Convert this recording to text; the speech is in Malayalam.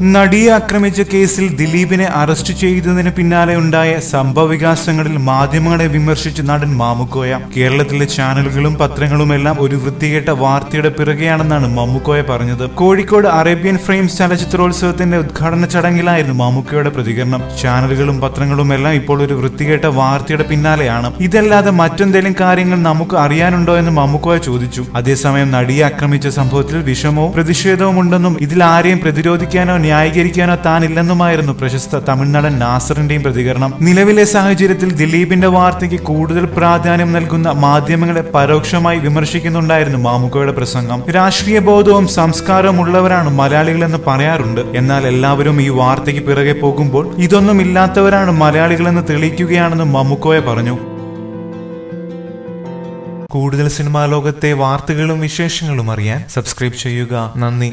നടിയെ ആക്രമിച്ച കേസിൽ ദിലീപിനെ അറസ്റ്റ് ചെയ്തതിന് പിന്നാലെ ഉണ്ടായ സംഭവവികാസങ്ങളിൽ മാധ്യമങ്ങളെ വിമർശിച്ച് നടൻ മാമുക്കോയ കേരളത്തിലെ ചാനലുകളും പത്രങ്ങളും എല്ലാം ഒരു വൃത്തികെട്ട വാർത്തയുടെ പിറകെയാണെന്നാണ് മമ്മുക്കോയ പറഞ്ഞത്. കോഴിക്കോട് അറേബ്യൻ ഫ്രെയിംസ് ചലച്ചിത്രോത്സവത്തിന്റെ ഉദ്ഘാടന ചടങ്ങിലായിരുന്നു മാമുക്കോയുടെ പ്രതികരണം. ചാനലുകളും പത്രങ്ങളും എല്ലാം ഇപ്പോൾ ഒരു വൃത്തികെട്ട വാർത്തയുടെ പിന്നാലെയാണ്. ഇതല്ലാതെ മറ്റെന്തെങ്കിലും കാര്യങ്ങൾ നമുക്ക് അറിയാനുണ്ടോ എന്ന് മമ്മുക്കോയ ചോദിച്ചു. അതേസമയം നടിയെ ആക്രമിച്ച സംഭവത്തിൽ വിഷമവും പ്രതിഷേധവും ഉണ്ടെന്നും ഇതിൽ ആരെയും പ്രതിരോധിക്കാനോ ന്യായീകരിക്കാനോ താനില്ലെന്നുമായിരുന്നു പ്രശസ്ത തമിഴ്നാടൻ നാസറിന്റെയും പ്രതികരണം. നിലവിലെ സാഹചര്യത്തിൽ ദിലീപിന്റെ വാർത്തയ്ക്ക് കൂടുതൽ പ്രാധാന്യം നൽകുന്ന മാധ്യമങ്ങളെ പരോക്ഷമായി വിമർശിക്കുന്നുണ്ടായിരുന്നു മാമുക്കോയുടെ പ്രസംഗം. രാഷ്ട്രീയ ബോധവും സംസ്കാരവും ഉള്ളവരാണ് മലയാളികളെന്ന് പറയാറുണ്ട്. എന്നാൽ എല്ലാവരും ഈ വാർത്തയ്ക്ക് പിറകെ പോകുമ്പോൾ ഇതൊന്നും ഇല്ലാത്തവരാണ് മലയാളികളെന്ന് തെളിയിക്കുകയാണെന്ന് മമ്മുക്കോയ പറഞ്ഞു. കൂടുതൽ സിനിമാ ലോകത്തെ വാർത്തകളും വിശേഷങ്ങളും അറിയാൻ സബ്സ്ക്രൈബ് ചെയ്യുക. നന്ദി.